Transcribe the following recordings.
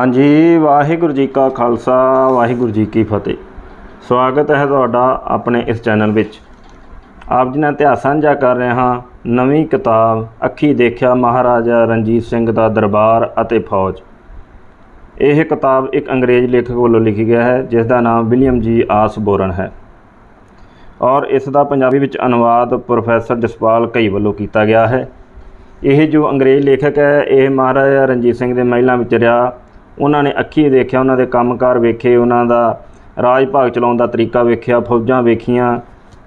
ਹਾਂਜੀ, ਵਾਹਿਗੁਰੂ ਜੀ ਕਾ ਖਾਲਸਾ, ਵਾਹਿਗੁਰੂ ਜੀ ਕੀ ਫਤਿਹ। ਸਵਾਗਤ ਹੈ ਤੁਹਾਡਾ ਆਪਣੇ ਇਸ ਚੈਨਲ ਵਿੱਚ। ਆਪ ਜੀ ਨਾਲ ਇਤਿਹਾਸ ਸਾਂਝਾ ਕਰ ਰਹੇ ਹਾਂ ਨਵੀਂ ਕਿਤਾਬ, ਅੱਖੀ ਦੇਖਿਆ ਮਹਾਰਾਜਾ ਰਣਜੀਤ ਸਿੰਘ ਦਾ ਦਰਬਾਰ ਅਤੇ ਫੌਜ। ਇਹ ਕਿਤਾਬ ਇੱਕ ਅੰਗਰੇਜ਼ ਲੇਖਕ ਵੱਲੋਂ ਲਿਖੀ ਗਿਆ ਹੈ, ਜਿਸ ਦਾ ਨਾਮ ਵਿਲੀਅਮ ਜੀ ਆਸਬੋਰਨ ਹੈ। ਔਰ ਇਸ ਦਾ ਪੰਜਾਬੀ ਵਿੱਚ ਅਨੁਵਾਦ ਪ੍ਰੋਫੈਸਰ ਜਸਪਾਲ ਘਈ ਵੱਲੋਂ ਕੀਤਾ ਗਿਆ ਹੈ। ਇਹ ਜੋ ਅੰਗਰੇਜ਼ ਲੇਖਕ ਹੈ, ਇਹ ਮਹਾਰਾਜਾ ਰਣਜੀਤ ਸਿੰਘ ਦੇ ਮਹਿਲਾਂ ਵਿੱਚ ਰਿਹਾ। ਉਹਨਾਂ ਨੇ ਅੱਖੀ ਦੇਖਿਆ, ਉਹਨਾਂ ਦੇ ਕੰਮਕਾਰ ਵੇਖੇ, ਉਹਨਾਂ ਦਾ ਰਾਜ ਭਾਗ ਚਲਾਉਣ ਦਾ ਤਰੀਕਾ ਵੇਖਿਆ, ਫੌਜਾਂ ਵੇਖੀਆਂ,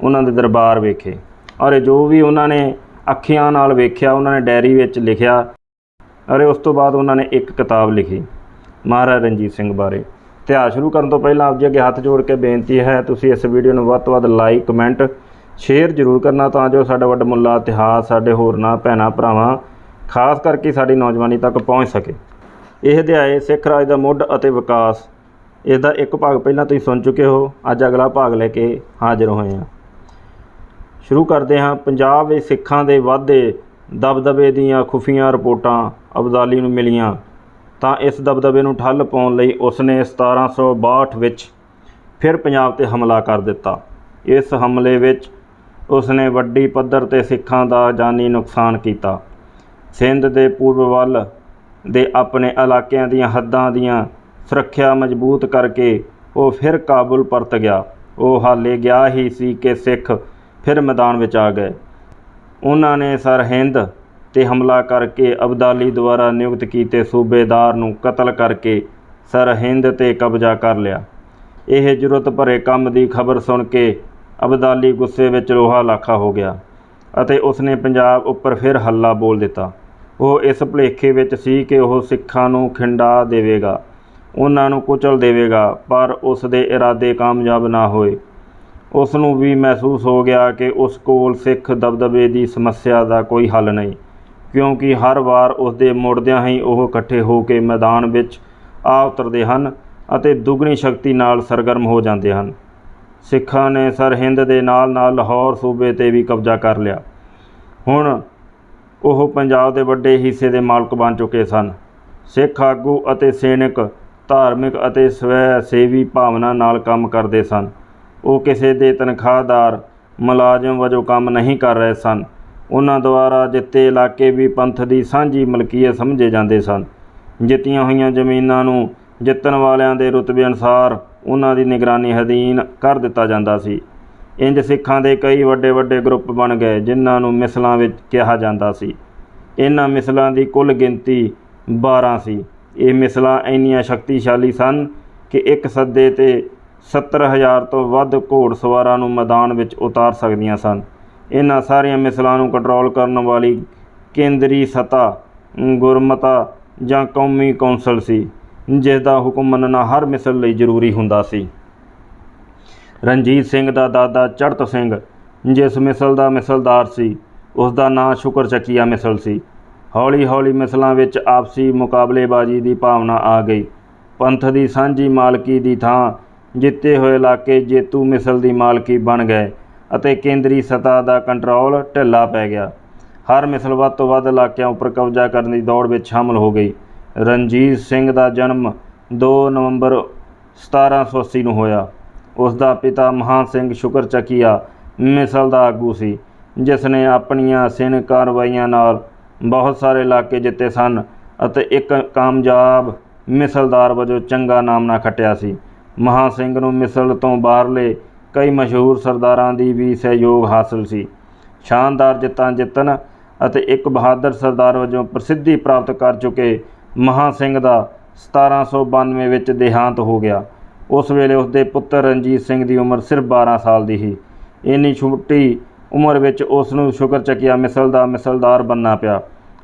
ਉਹਨਾਂ ਦੇ ਦਰਬਾਰ ਵੇਖੇ। ਔਰ ਜੋ ਵੀ ਉਹਨਾਂ ਨੇ ਅੱਖੀਆਂ ਨਾਲ ਵੇਖਿਆ, ਉਹਨਾਂ ਨੇ ਡਾਇਰੀ ਵਿੱਚ ਲਿਖਿਆ ਔਰ ਉਸ ਤੋਂ ਬਾਅਦ ਉਹਨਾਂ ਨੇ ਇੱਕ ਕਿਤਾਬ ਲਿਖੀ, ਮਹਾਰਾਜਾ ਰਣਜੀਤ ਸਿੰਘ ਬਾਰੇ। ਇਤਿਹਾਸ ਸ਼ੁਰੂ ਕਰਨ ਤੋਂ ਪਹਿਲਾਂ ਆਪ ਜੀ ਅੱਗੇ ਹੱਥ ਜੋੜ ਕੇ ਬੇਨਤੀ ਹੈ, ਤੁਸੀਂ ਇਸ ਵੀਡੀਓ ਨੂੰ ਵੱਧ ਤੋਂ ਵੱਧ ਲਾਈਕ, ਕਮੈਂਟ ਸ਼ੇਅਰ ਜ਼ਰੂਰ ਕਰਨਾ ਤਾਂ ਜੋ ਸਾਡਾ ਵੱਡ ਮੁੱਲਾ ਇਤਿਹਾਸ, ਸਾਡੇ ਹੋਰਨਾਂ ਭੈਣਾਂ ਭਰਾਵਾਂ ਖਾਸ ਕਰਕੇ ਸਾਡੀ ਨੌਜਵਾਨੀ ਤੱਕ ਪਹੁੰਚ ਸਕੇ। ਇਹ ਅਧਿਆਏ ਸਿੱਖ ਰਾਜ ਦਾ ਮੁੱਢ ਅਤੇ ਵਿਕਾਸ। ਇਸ ਦਾ ਇੱਕ ਭਾਗ ਪਹਿਲਾਂ ਤੁਸੀਂ ਸੁਣ ਚੁੱਕੇ ਹੋ, ਅੱਜ ਅਗਲਾ ਭਾਗ ਲੈ ਕੇ ਹਾਜ਼ਰ ਹੋਏ ਹਾਂ। ਸ਼ੁਰੂ ਕਰਦੇ ਹਾਂ, ਪੰਜਾਬ ਵਿੱਚ ਸਿੱਖਾਂ ਦੇ ਵਾਧੇ ਦਬਦਬੇ ਦੀਆਂ ਖੁਫੀਆਂ ਰਿਪੋਰਟਾਂ ਅਬਦਾਲੀ ਨੂੰ ਮਿਲੀਆਂ। ਤਾਂ ਇਸ ਦਬਦਬੇ ਨੂੰ ਠੱਲ ਪਾਉਣ ਲਈ ਉਸਨੇ 1762 ਵਿੱਚ ਫਿਰ ਪੰਜਾਬ ਤੇ ਹਮਲਾ ਕਰ ਦਿੱਤਾ। ਇਸ ਹਮਲੇ ਵਿੱਚ ਉਸਨੇ ਵੱਡੀ ਪੱਧਰ ਤੇ ਸਿੱਖਾਂ ਦਾ ਜਾਨੀ ਨੁਕਸਾਨ ਕੀਤਾ। ਸਿੰਧ ਦੇ ਪੂਰਬ ਵੱਲ ਦੇ ਆਪਣੇ ਇਲਾਕਿਆਂ ਦੀਆਂ ਹੱਦਾਂ ਦੀਆਂ ਸੁਰੱਖਿਆ ਮਜ਼ਬੂਤ ਕਰਕੇ ਉਹ ਫਿਰ ਕਾਬੁਲ ਪਰਤ ਗਿਆ। ਉਹ ਹਾਲੇ ਗਿਆ ਹੀ ਸੀ ਕਿ ਸਿੱਖ ਫਿਰ ਮੈਦਾਨ ਵਿੱਚ ਆ ਗਏ। ਉਹਨਾਂ ਨੇ ਸਰਹਿੰਦ ਤੇ ਹਮਲਾ ਕਰਕੇ ਅਬਦਾਲੀ ਦੁਆਰਾ ਨਿਯੁਕਤ ਕੀਤੇ ਸੂਬੇਦਾਰ ਨੂੰ ਕਤਲ ਕਰਕੇ ਸਰਹਿੰਦ ਤੇ ਕਬਜ਼ਾ ਕਰ ਲਿਆ। ਇਹ ਜ਼ਰੂਰਤ ਭਰੇ ਕੰਮ ਦੀ ਖਬਰ ਸੁਣ ਕੇ ਅਬਦਾਲੀ ਗੁੱਸੇ ਵਿੱਚ ਲੋਹਾ ਲਾਖਾ ਹੋ ਗਿਆ ਅਤੇ ਉਸਨੇ ਪੰਜਾਬ ਉੱਪਰ ਫਿਰ ਹੱਲਾ ਬੋਲ ਦਿੱਤਾ। ਉਹ ਇਸ ਭੁਲੇਖੇ ਵਿੱਚ ਸੀ ਕਿ ਉਹ ਸਿੱਖਾਂ ਨੂੰ ਖਿੰਡਾ ਦੇਵੇਗਾ, ਉਹਨਾਂ ਨੂੰ ਕੁਚਲ ਦੇਵੇਗਾ, ਪਰ ਉਸ ਦੇ ਇਰਾਦੇ ਕਾਮਯਾਬ ਨਾ ਹੋਏ। ਉਸ ਨੂੰ ਵੀ ਮਹਿਸੂਸ ਹੋ ਗਿਆ ਕਿ ਉਸ ਕੋਲ ਸਿੱਖ ਦਬਦਬੇ ਦੀ ਸਮੱਸਿਆ ਦਾ ਕੋਈ ਹੱਲ ਨਹੀਂ, ਕਿਉਂਕਿ ਹਰ ਵਾਰ ਉਸ ਦੇ ਮੁੜਦਿਆਂ ਹੀ ਉਹ ਇਕੱਠੇ ਹੋ ਕੇ ਮੈਦਾਨ ਵਿੱਚ ਆ ਉਤਰਦੇ ਹਨ ਅਤੇ ਦੁੱਗਣੀ ਸ਼ਕਤੀ ਨਾਲ ਸਰਗਰਮ ਹੋ ਜਾਂਦੇ ਹਨ। ਸਿੱਖਾਂ ਨੇ ਸਰਹਿੰਦ ਦੇ ਨਾਲ-ਨਾਲ ਲਾਹੌਰ ਸੂਬੇ ਤੇ ਵੀ ਕਬਜ਼ਾ ਕਰ ਲਿਆ। ਹੁਣ ਉਹ ਪੰਜਾਬ ਦੇ ਵੱਡੇ ਹਿੱਸੇ ਦੇ ਮਾਲਕ ਬਣ ਚੁੱਕੇ ਸਨ। ਸਿੱਖ ਆਗੂ ਅਤੇ ਸੈਨਿਕ ਧਾਰਮਿਕ ਅਤੇ ਸਵੈ ਸੇਵੀ ਭਾਵਨਾ ਨਾਲ ਕੰਮ ਕਰਦੇ ਸਨ। ਉਹ ਕਿਸੇ ਦੇ ਤਨਖਾਹਦਾਰ ਮੁਲਾਜ਼ਮ ਵਜੋਂ ਕੰਮ ਨਹੀਂ ਕਰ ਰਹੇ ਸਨ। ਉਹਨਾਂ ਦੁਆਰਾ ਜਿੱਤੇ ਇਲਾਕੇ ਵੀ ਪੰਥ ਦੀ ਸਾਂਝੀ ਮਲਕੀਅਤ ਸਮਝੇ ਜਾਂਦੇ ਸਨ। ਜਿੱਤੀਆਂ ਹੋਈਆਂ ਜ਼ਮੀਨਾਂ ਨੂੰ ਜਿੱਤਣ ਵਾਲਿਆਂ ਦੇ ਰੁਤਬੇ ਅਨੁਸਾਰ ਉਹਨਾਂ ਦੀ ਨਿਗਰਾਨੀ ਅਧੀਨ ਕਰ ਦਿੱਤਾ ਜਾਂਦਾ ਸੀ। ਇੰਜ ਸਿੱਖਾਂ ਦੇ ਕਈ ਵੱਡੇ ਵੱਡੇ ਗਰੁੱਪ ਬਣ ਗਏ, ਜਿਨ੍ਹਾਂ ਨੂੰ ਮਿਸਲਾਂ ਵਿੱਚ ਕਿਹਾ ਜਾਂਦਾ ਸੀ। ਇਹਨਾਂ ਮਿਸਲਾਂ ਦੀ ਕੁੱਲ ਗਿਣਤੀ 12 ਸੀ। ਇਹ ਮਿਸਲਾਂ ਇੰਨੀਆਂ ਸ਼ਕਤੀਸ਼ਾਲੀ ਸਨ ਕਿ ਇੱਕ ਸੱਦੇ ਤੇ 70000 ਤੋਂ ਵੱਧ ਘੋੜਸਵਾਰਾਂ ਨੂੰ ਮੈਦਾਨ ਵਿੱਚ ਉਤਾਰ ਸਕਦੀਆਂ ਸਨ। ਇਹਨਾਂ ਸਾਰੀਆਂ ਮਿਸਲਾਂ ਨੂੰ ਕੰਟਰੋਲ ਕਰਨ ਵਾਲੀ ਕੇਂਦਰੀ ਸਤ੍ਹਾ ਗੁਰਮਤਾ ਜਾਂ ਕੌਮੀ ਕੌਂਸਲ ਸੀ, ਜਿਸ ਦਾ ਹੁਕਮ ਮੰਨਣਾ ਹਰ ਮਿਸਲ ਲਈ ਜ਼ਰੂਰੀ ਹੁੰਦਾ ਸੀ। ਰਣਜੀਤ ਸਿੰਘ ਦਾ ਦਾਦਾ ਚੜਤ ਸਿੰਘ, ਜਿਸ ਮਿਸਲ ਦਾ ਮਿਸਲਦਾਰ ਸੀ, ਉਸ ਦਾ ਨਾਂ ਸ਼ੁਕਰ ਚੱਕੀਆ ਮਿਸਲ ਸੀ। ਹੌਲੀ ਹੌਲੀ ਮਿਸਲਾਂ ਵਿੱਚ ਆਪਸੀ ਮੁਕਾਬਲੇਬਾਜ਼ੀ ਦੀ ਭਾਵਨਾ ਆ ਗਈ। ਪੰਥ ਦੀ ਸਾਂਝੀ ਮਾਲਕੀ ਦੀ ਥਾਂ ਜਿੱਤੇ ਹੋਏ ਇਲਾਕੇ ਜੇਤੂ ਮਿਸਲ ਦੀ ਮਾਲਕੀ ਬਣ ਗਏ ਅਤੇ ਕੇਂਦਰੀ ਸਤ੍ਹਾ ਦਾ ਕੰਟਰੋਲ ਢਿੱਲਾ ਪੈ ਗਿਆ। ਹਰ ਮਿਸਲ ਵੱਧ ਤੋਂ ਵੱਧ ਇਲਾਕਿਆਂ ਉੱਪਰ ਕਬਜ਼ਾ ਕਰਨ ਦੀ ਦੌੜ ਵਿੱਚ ਸ਼ਾਮਲ ਹੋ ਗਈ। ਰਣਜੀਤ ਸਿੰਘ ਦਾ ਜਨਮ 2 ਨਵੰਬਰ 1780 ਨੂੰ ਹੋਇਆ। ਉਸ ਦਾ ਪਿਤਾ ਮਹਾਂ ਸਿੰਘ ਸ਼ੁਕਰ ਚੱਕੀਆ ਮਿਸਲ ਦਾ ਆਗੂ ਸੀ ਜਿਸ ਨੇ ਆਪਣੀਆਂ ਸਿਨ ਕਾਰਵਾਈਆਂ ਨਾਲ ਬਹੁਤ ਸਾਰੇ ਇਲਾਕੇ ਜਿੱਤੇ ਸਨ ਅਤੇ ਇੱਕ ਕਾਮਯਾਬ ਮਿਸਲਦਾਰ ਵਜੋਂ ਚੰਗਾ ਨਾਮਨਾ ਖੱਟਿਆ ਸੀ। ਮਹਾਂ ਸਿੰਘ ਨੂੰ ਮਿਸਲ ਤੋਂ ਬਾਹਰਲੇ ਕਈ ਮਸ਼ਹੂਰ ਸਰਦਾਰਾਂ ਦੀ ਵੀ ਸਹਿਯੋਗ ਹਾਸਲ ਸੀ। ਸ਼ਾਨਦਾਰ ਜਿੱਤਾਂ ਜਿੱਤਣ ਅਤੇ ਇੱਕ ਬਹਾਦਰ ਸਰਦਾਰ ਵਜੋਂ ਪ੍ਰਸਿੱਧੀ ਪ੍ਰਾਪਤ ਕਰ ਚੁੱਕੇ ਮਹਾਂ ਸਿੰਘ ਦਾ 1792 ਵਿੱਚ ਦੇਹਾਂਤ ਹੋ ਗਿਆ। ਉਸ ਵੇਲੇ ਉਸ ਦੇ ਪੁੱਤਰ ਰਣਜੀਤ ਸਿੰਘ ਦੀ ਉਮਰ ਸਿਰਫ 12 ਸਾਲ ਦੀ ਸੀ। ਇੰਨੀ ਛੋਟੀ ਉਮਰ ਵਿੱਚ ਉਸ ਨੂੰ ਸ਼ੁਕਰ ਚੱਕਿਆ ਮਿਸਲ ਦਾ ਮਿਸਲਦਾਰ ਬੰਨਾ ਪਿਆ।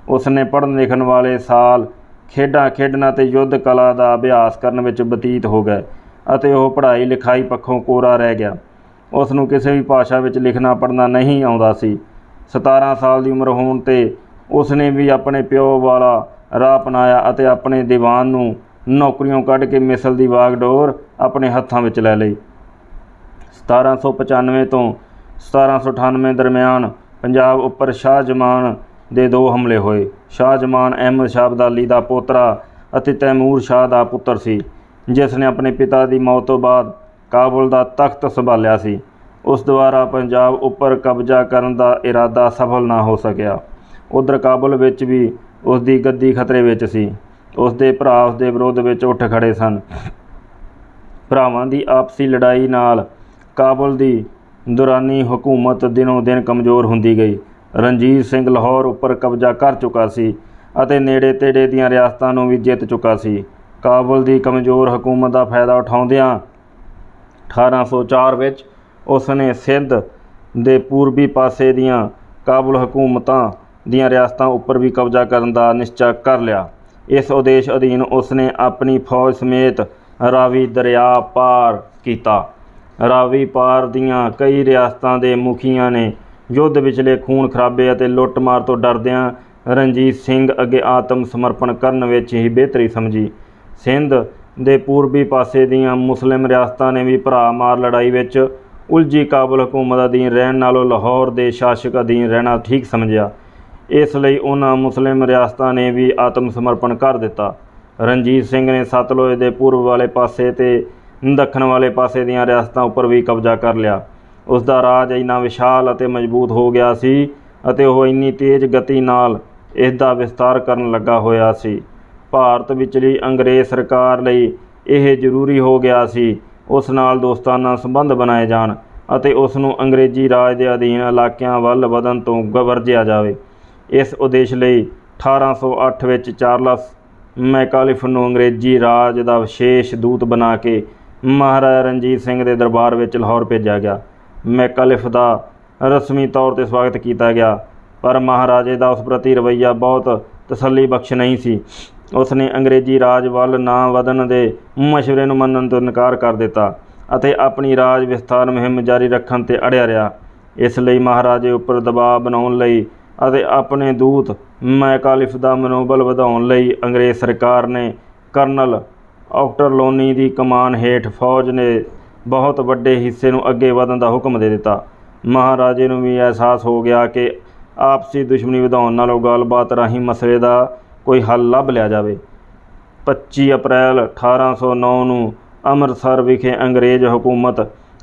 ਉਸ ਨੇ ਪੜ੍ਹਨ ਲਿਖਣ ਵਾਲੇ ਸਾਲ ਖੇਡਾਂ ਖੇਡਣਾ ਤੇ ਯੁੱਧ ਕਲਾ ਦਾ ਅਭਿਆਸ ਕਰਨ ਵਿੱਚ ਬਤੀਤ ਹੋ ਗਏ ਅਤੇ ਉਹ ਪੜ੍ਹਾਈ ਲਿਖਾਈ ਪੱਖੋਂ ਕੋਰਾ ਰਹਿ ਗਿਆ। ਉਸ ਨੂੰ ਕਿਸੇ ਵੀ ਭਾਸ਼ਾ ਵਿੱਚ ਲਿਖਣਾ ਪੜ੍ਹਨਾ ਨਹੀਂ ਆਉਂਦਾ ਸੀ। 17 ਸਾਲ ਦੀ ਉਮਰ ਹੋਣ ਤੇ ਉਸ ਨੇ ਵੀ ਆਪਣੇ ਪਿਓ ਵਾਲਾ ਰਾਹ ਅਪਣਾਇਆ ਅਤੇ ਆਪਣੇ ਦੀਵਾਨ ਨੂੰ ਨੌਕਰੀਆਂ ਕੱਢ ਕੇ ਮਿਸਲ ਦੀ ਵਾਗਡੋਰ ਆਪਣੇ ਹੱਥਾਂ ਵਿੱਚ ਲੈ ਲਈ। 1795 ਤੋਂ 1798 ਦਰਮਿਆਨ ਪੰਜਾਬ ਉੱਪਰ ਸ਼ਾਹ ਜਮਾਨ ਦੇ ਦੋ ਹਮਲੇ ਹੋਏ। ਸ਼ਾਹ ਜਮਾਨ ਅਹਿਮਦ ਸ਼ਾਹ ਅਬਦਾਲੀ ਦਾ ਪੋਤਰਾ ਅਤੇ ਤੈਮੂਰ ਸ਼ਾਹ ਦਾ ਪੁੱਤਰ ਸੀ, ਜਿਸ ਨੇ ਆਪਣੇ ਪਿਤਾ ਦੀ ਮੌਤ ਤੋਂ ਬਾਅਦ ਕਾਬੁਲ ਦਾ ਤਖਤ ਸੰਭਾਲਿਆ ਸੀ। ਉਸ ਦੁਆਰਾ ਪੰਜਾਬ ਉੱਪਰ ਕਬਜ਼ਾ ਕਰਨ ਦਾ ਇਰਾਦਾ ਸਫਲ ਨਾ ਹੋ ਸਕਿਆ। ਉਧਰ ਕਾਬੁਲ ਵਿੱਚ ਵੀ ਉਸ ਦੀ ਗੱਦੀ ਖਤਰੇ ਵਿੱਚ ਸੀ। ਉਸ ਦੇ ਭਰਾ ਉਸ ਦੇ ਵਿਰੋਧ ਵਿੱਚ ਉੱਠ ਖੜੇ ਸਨ। ਭਰਾਵਾਂ ਦੀ ਆਪਸੀ ਲੜਾਈ ਨਾਲ ਕਾਬਲ ਦੀ ਦੁਰਾਨੀ ਹਕੂਮਤ ਦਿਨੋਂ ਦਿਨ ਕਮਜ਼ੋਰ ਹੁੰਦੀ ਗਈ। ਰਣਜੀਤ ਸਿੰਘ ਲਾਹੌਰ ਉੱਪਰ ਕਬਜ਼ਾ ਕਰ ਚੁੱਕਾ ਸੀ ਅਤੇ ਨੇੜੇ ਤੇੜੇ ਦੀਆਂ ਰਿਆਸਤਾਂ ਨੂੰ ਵੀ ਜਿੱਤ ਚੁੱਕਾ ਸੀ। ਕਾਬਲ ਦੀ ਕਮਜ਼ੋਰ ਹਕੂਮਤ ਦਾ ਫਾਇਦਾ ਉਠਾਉਂਦਿਆਂ 1804 ਵਿੱਚ ਉਸਨੇ ਸਿੰਧ ਦੇ ਪੂਰਬੀ ਪਾਸੇ ਦੀਆਂ ਕਾਬੁਲ ਹਕੂਮਤਾਂ ਦੀਆਂ ਰਿਆਸਤਾਂ ਉੱਪਰ ਵੀ ਕਬਜ਼ਾ ਕਰਨ ਦਾ ਨਿਸ਼ਚਾ ਕਰ ਲਿਆ। ਇਸ ਉਦੇਸ਼ ਅਧੀਨ ਉਸ ਨੇ ਆਪਣੀ ਫੌਜ ਸਮੇਤ ਰਾਵੀ ਦਰਿਆ ਪਾਰ ਕੀਤਾ। ਰਾਵੀ ਪਾਰ ਦੀਆਂ ਕਈ ਰਿਆਸਤਾਂ ਦੇ ਮੁਖੀਆਂ ਨੇ ਯੁੱਧ ਵਿਚਲੇ ਖੂਨ ਖਰਾਬੇ ਅਤੇ ਲੁੱਟਮਾਰ ਤੋਂ ਡਰਦਿਆਂ ਰਣਜੀਤ ਸਿੰਘ ਅੱਗੇ ਆਤਮ ਸਮਰਪਣ ਕਰਨ ਵਿੱਚ ਹੀ ਬਿਹਤਰੀ ਸਮਝੀ। ਸਿੰਧ ਦੇ ਪੂਰਬੀ ਪਾਸੇ ਦੀਆਂ ਮੁਸਲਿਮ ਰਿਆਸਤਾਂ ਨੇ ਵੀ ਭਰਾ ਮਾਰ ਲੜਾਈ ਵਿੱਚ ਉਲਝੀ ਕਾਬੁਲ ਹਕੂਮਤ ਅਧੀਨ ਰਹਿਣ ਨਾਲੋਂ ਲਾਹੌਰ ਦੇ ਸ਼ਾਸਕ ਅਧੀਨ ਰਹਿਣਾ ਠੀਕ ਸਮਝਿਆ। ਇਸ ਲਈ ਉਹਨਾਂ ਮੁਸਲਿਮ ਰਿਆਸਤਾਂ ਨੇ ਵੀ ਆਤਮ ਸਮਰਪਣ ਕਰ ਦਿੱਤਾ। ਰਣਜੀਤ ਸਿੰਘ ਨੇ ਸਤਲੁਜ ਦੇ ਪੂਰਬ ਵਾਲੇ ਪਾਸੇ ਤੇ ਦੱਖਣ ਵਾਲੇ ਪਾਸੇ ਦੀਆਂ ਰਿਆਸਤਾਂ ਉੱਪਰ ਵੀ ਕਬਜ਼ਾ ਕਰ ਲਿਆ। ਉਸ ਦਾ ਰਾਜ ਇੰਨਾ ਵਿਸ਼ਾਲ ਅਤੇ ਮਜ਼ਬੂਤ ਹੋ ਗਿਆ ਸੀ ਅਤੇ ਉਹ ਇੰਨੀ ਤੇਜ਼ ਗਤੀ ਨਾਲ ਇਸ ਦਾ ਵਿਸਤਾਰ ਕਰਨ ਲੱਗਾ ਹੋਇਆ ਸੀ। ਭਾਰਤ ਵਿਚਲੀ ਅੰਗਰੇਜ਼ ਸਰਕਾਰ ਲਈ ਇਹ ਜ਼ਰੂਰੀ ਹੋ ਗਿਆ ਸੀ ਉਸ ਨਾਲ ਦੋਸਤਾਨਾ ਸੰਬੰਧ ਬਣਾਏ ਜਾਣ ਅਤੇ ਉਸ ਨੂੰ ਅੰਗਰੇਜ਼ੀ ਰਾਜ ਦੇ ਅਧੀਨ ਇਲਾਕਿਆਂ ਵੱਲ ਵਧਣ ਤੋਂ ਗਵਰਜਿਆ ਜਾਵੇ। ਇਸ ਉਦੇਸ਼ ਲਈ 1808 ਵਿੱਚ ਚਾਰਲਸ ਮੈਕਾਲਿਫ ਨੂੰ ਅੰਗਰੇਜ਼ੀ ਰਾਜ ਦਾ ਵਿਸ਼ੇਸ਼ ਦੂਤ ਬਣਾ ਕੇ ਮਹਾਰਾਜਾ ਰਣਜੀਤ ਸਿੰਘ ਦੇ ਦਰਬਾਰ ਵਿੱਚ ਲਾਹੌਰ ਭੇਜਿਆ ਗਿਆ। ਮੈਕਾਲਿਫ ਦਾ ਰਸਮੀ ਤੌਰ ਤੇ ਸਵਾਗਤ ਕੀਤਾ ਗਿਆ, ਪਰ ਮਹਾਰਾਜੇ ਦਾ ਉਸ ਪ੍ਰਤੀ ਰਵੱਈਆ ਬਹੁਤ ਤਸੱਲੀ ਬਖਸ਼ ਨਹੀਂ ਸੀ। ਉਸ ਨੇ ਅੰਗਰੇਜ਼ੀ ਰਾਜ ਵੱਲ ਨਾ ਵਧਣ ਦੇ ਮਸ਼ਵਰੇ ਨੂੰ ਮੰਨਣ ਤੋਂ ਇਨਕਾਰ ਕਰ ਦਿੱਤਾ ਅਤੇ ਆਪਣੀ ਰਾਜ ਵਿਸਥਾਰ ਮੁਹਿੰਮ ਜਾਰੀ ਰੱਖਣ ਤੇ ਅੜਿਆ ਰਿਹਾ। ਇਸ ਲਈ ਮਹਾਰਾਜੇ ਉੱਪਰ ਦਬਾਅ ਬਣਾਉਣ ਲਈ ਅਤੇ ਆਪਣੇ ਦੂਤ ਮੈਕਾਲਿਫ ਦਾ ਮਨੋਬਲ ਵਧਾਉਣ ਲਈ ਅੰਗਰੇਜ਼ ਸਰਕਾਰ ਨੇ ਕਰਨਲ ਆਕਟਰਲੋਨੀ ਦੀ ਕਮਾਨ ਹੇਠ ਫੌਜ ਨੇ ਬਹੁਤ ਵੱਡੇ ਹਿੱਸੇ ਨੂੰ ਅੱਗੇ ਵਧਣ ਦਾ ਹੁਕਮ ਦੇ ਦਿੱਤਾ। ਮਹਾਰਾਜੇ ਨੂੰ ਵੀ ਅਹਿਸਾਸ ਹੋ ਗਿਆ ਕਿ ਆਪਸੀ ਦੁਸ਼ਮਣੀ ਵਧਾਉਣ ਨਾਲੋਂ ਗੱਲਬਾਤ ਰਾਹੀਂ ਮਸਲੇ ਦਾ ਕੋਈ ਹੱਲ ਲੱਭ ਲਿਆ ਜਾਵੇ। 25 ਅਪ੍ਰੈਲ 1809 ਨੂੰ ਅੰਮ੍ਰਿਤਸਰ ਵਿਖੇ ਅੰਗਰੇਜ਼ ਹਕੂਮਤ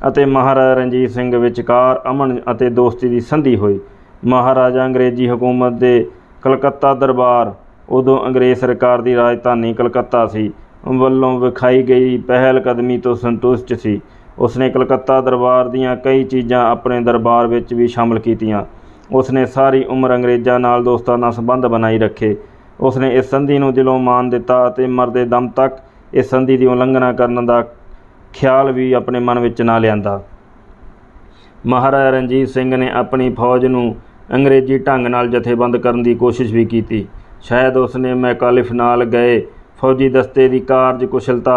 ਅਤੇ ਮਹਾਰਾਜਾ ਰਣਜੀਤ ਸਿੰਘ ਵਿਚਕਾਰ ਅਮਨ ਅਤੇ ਦੋਸਤੀ ਦੀ ਸੰਧੀ ਹੋਈ। ਮਹਾਰਾਜਾ ਅੰਗਰੇਜ਼ੀ ਹਕੂਮਤ ਦੇ ਕਲਕੱਤਾ ਦਰਬਾਰ। ਉਦੋਂ ਅੰਗਰੇਜ਼ ਸਰਕਾਰ ਦੀ ਰਾਜਧਾਨੀ ਕਲਕੱਤਾ ਸੀ। ਵੱਲੋਂ ਵਿਖਾਈ ਗਈ ਪਹਿਲ ਕਦਮੀ ਤੋਂ ਸੰਤੁਸ਼ਟ ਸੀ। ਉਸਨੇ ਕਲਕੱਤਾ ਦਰਬਾਰ ਦੀਆਂ ਕਈ ਚੀਜ਼ਾਂ ਆਪਣੇ ਦਰਬਾਰ ਵਿੱਚ ਵੀ ਸ਼ਾਮਲ ਕੀਤੀਆਂ। ਉਸਨੇ ਸਾਰੀ ਉਮਰ ਅੰਗਰੇਜ਼ਾਂ ਨਾਲ ਦੋਸਤਾਨਾ ਸੰਬੰਧ ਬਣਾਈ ਰੱਖੇ। ਉਸਨੇ ਇਸ ਸੰਧੀ ਨੂੰ ਦਿਲੋਂ ਮਾਨ ਦਿੱਤਾ ਅਤੇ ਮਰਦੇ ਦਮ ਤੱਕ ਇਸ ਸੰਧੀ ਦੀ ਉਲੰਘਣਾ ਕਰਨ ਦਾ ਖਿਆਲ ਵੀ ਆਪਣੇ ਮਨ ਵਿੱਚ ਨਾ ਲਿਆਂਦਾ। ਮਹਾਰਾਜਾ ਰਣਜੀਤ ਸਿੰਘ ਨੇ ਆਪਣੀ ਫੌਜ ਨੂੰ ਅੰਗਰੇਜ਼ੀ ਢੰਗ ਨਾਲ ਜਥੇਬੰਦ ਕਰਨ ਦੀ ਕੋਸ਼ਿਸ਼ ਵੀ ਕੀਤੀ। ਸ਼ਾਇਦ ਉਸਨੇ ਮੈਕਾਲਿਫ ਨਾਲ ਗਏ ਫੌਜੀ ਦਸਤੇ ਦੀ ਕਾਰਜ ਕੁਸ਼ਲਤਾ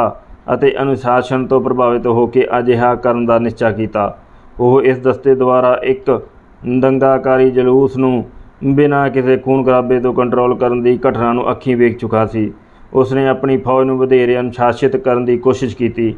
ਅਤੇ ਅਨੁਸ਼ਾਸਨ ਤੋਂ ਪ੍ਰਭਾਵਿਤ ਹੋ ਕੇ ਅਜਿਹਾ ਕਰਨ ਦਾ ਨਿਸ਼ਚਾ ਕੀਤਾ। ਉਹ ਇਸ ਦਸਤੇ ਦੁਆਰਾ ਇੱਕ ਦੰਗਾਕਾਰੀ ਜਲੂਸ ਨੂੰ ਬਿਨਾਂ ਕਿਸੇ ਖੂਨ ਖਰਾਬੇ ਤੋਂ ਕੰਟਰੋਲ ਕਰਨ ਦੀ ਘਟਨਾ ਨੂੰ ਅੱਖੀਂ ਵੇਖ ਚੁੱਕਾ ਸੀ। ਉਸ ਨੇ ਆਪਣੀ ਫੌਜ ਨੂੰ ਵਧੇਰੇ ਅਨੁਸ਼ਾਸਿਤ ਕਰਨ ਦੀ ਕੋਸ਼ਿਸ਼ ਕੀਤੀ।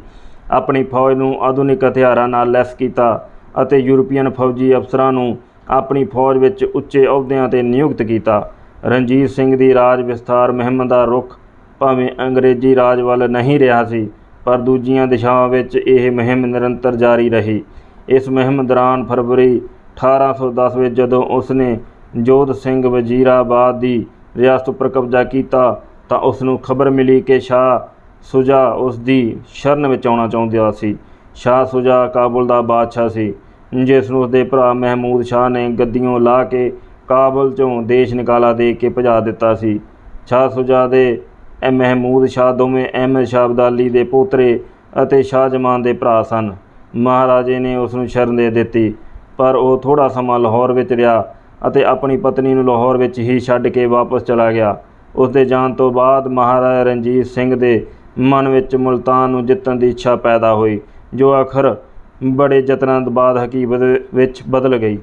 ਆਪਣੀ ਫੌਜ ਨੂੰ ਆਧੁਨਿਕ ਹਥਿਆਰਾਂ ਨਾਲ ਲੈਸ ਕੀਤਾ ਅਤੇ ਯੂਰਪੀਅਨ ਫੌਜੀ ਅਫਸਰਾਂ ਨੂੰ ਆਪਣੀ ਫੌਜ ਵਿੱਚ ਉੱਚੇ ਅਹੁਦਿਆਂ ਤੇ ਨਿਯੁਕਤ ਕੀਤਾ। ਰਣਜੀਤ ਸਿੰਘ ਦੀ ਰਾਜ ਵਿਸਥਾਰ ਮੁਹਿੰਮ ਦਾ ਰੁਖ ਭਾਵੇਂ ਅੰਗਰੇਜ਼ੀ ਰਾਜ ਵੱਲ ਨਹੀਂ ਰਿਹਾ ਸੀ, ਪਰ ਦੂਜੀਆਂ ਦਿਸ਼ਾਵਾਂ ਵਿੱਚ ਇਹ ਮੁਹਿੰਮ ਨਿਰੰਤਰ ਜਾਰੀ ਰਹੀ। ਇਸ ਮੁਹਿੰਮ ਦੌਰਾਨ ਫਰਵਰੀ 1810 ਵਿੱਚ ਜਦੋਂ ਉਸਨੇ ਜੋਧ ਸਿੰਘ ਵਜ਼ੀਰਾਬਾਦ ਦੀ ਰਿਆਸਤ ਉੱਪਰ ਕਬਜ਼ਾ ਕੀਤਾ, ਤਾਂ ਉਸ ਨੂੰ ਖਬਰ ਮਿਲੀ ਕਿ ਸ਼ਾਹ ਸੁਜਾ ਉਸ ਦੀ ਸ਼ਰਨ ਵਿੱਚ ਆਉਣਾ ਚਾਹੁੰਦਾ ਸੀ। ਸ਼ਾਹ ਸੁਜਾ ਕਾਬੁਲ ਦਾ ਬਾਦਸ਼ਾਹ ਸੀ। ਜਿਸ ਨੂੰ ਉਸਦੇ ਭਰਾ ਮਹਿਮੂਦ ਸ਼ਾਹ ਨੇ ਗੱਦੀਓਂ ਲਾ ਕੇ ਕਾਬਲ ਚੋਂ ਦੇਸ਼ ਨਿਕਾਲਾ ਦੇ ਕੇ ਭਜਾ ਦਿੱਤਾ ਸੀ। ਸ਼ਾਹ ਸੁਜਾ ਦੇ ਇਹ ਮਹਿਮੂਦ ਸ਼ਾਹ ਦੋਵੇਂ ਅਹਿਮਦ ਸ਼ਾਹ ਅਬਦਾਲੀ ਦੇ ਪੋਤਰੇ ਅਤੇ ਸ਼ਾਹ ਜਮਾਨ ਦੇ ਭਰਾ ਸਨ। ਮਹਾਰਾਜੇ ਨੇ ਉਸ ਨੂੰ ਸ਼ਰਨ ਦੇ ਦਿੱਤੀ, ਪਰ ਉਹ ਥੋੜਾ ਸਮਾਂ ਲਾਹੌਰ ਵਿੱਚ ਰਿਹਾ ਅਤੇ ਆਪਣੀ ਪਤਨੀ ਨੂੰ ਲਾਹੌਰ ਵਿੱਚ ਹੀ ਛੱਡ ਕੇ ਵਾਪਸ ਚਲਾ ਗਿਆ। ਉਸ ਦੇ ਜਾਣ ਤੋਂ ਬਾਅਦ ਮਹਾਰਾਜਾ ਰਣਜੀਤ ਸਿੰਘ ਦੇ ਮਨ ਵਿੱਚ ਮੁਲਤਾਨ ਨੂੰ ਜਿੱਤਣ ਦੀ ਇੱਛਾ ਪੈਦਾ ਹੋਈ, ਜੋ ਆਖਰ ਬੜੇ ਯਤਨਾਂ ਤੋਂ ਬਾਅਦ ਹਕੀਕਤ ਵਿੱਚ ਬਦਲ ਗਈ।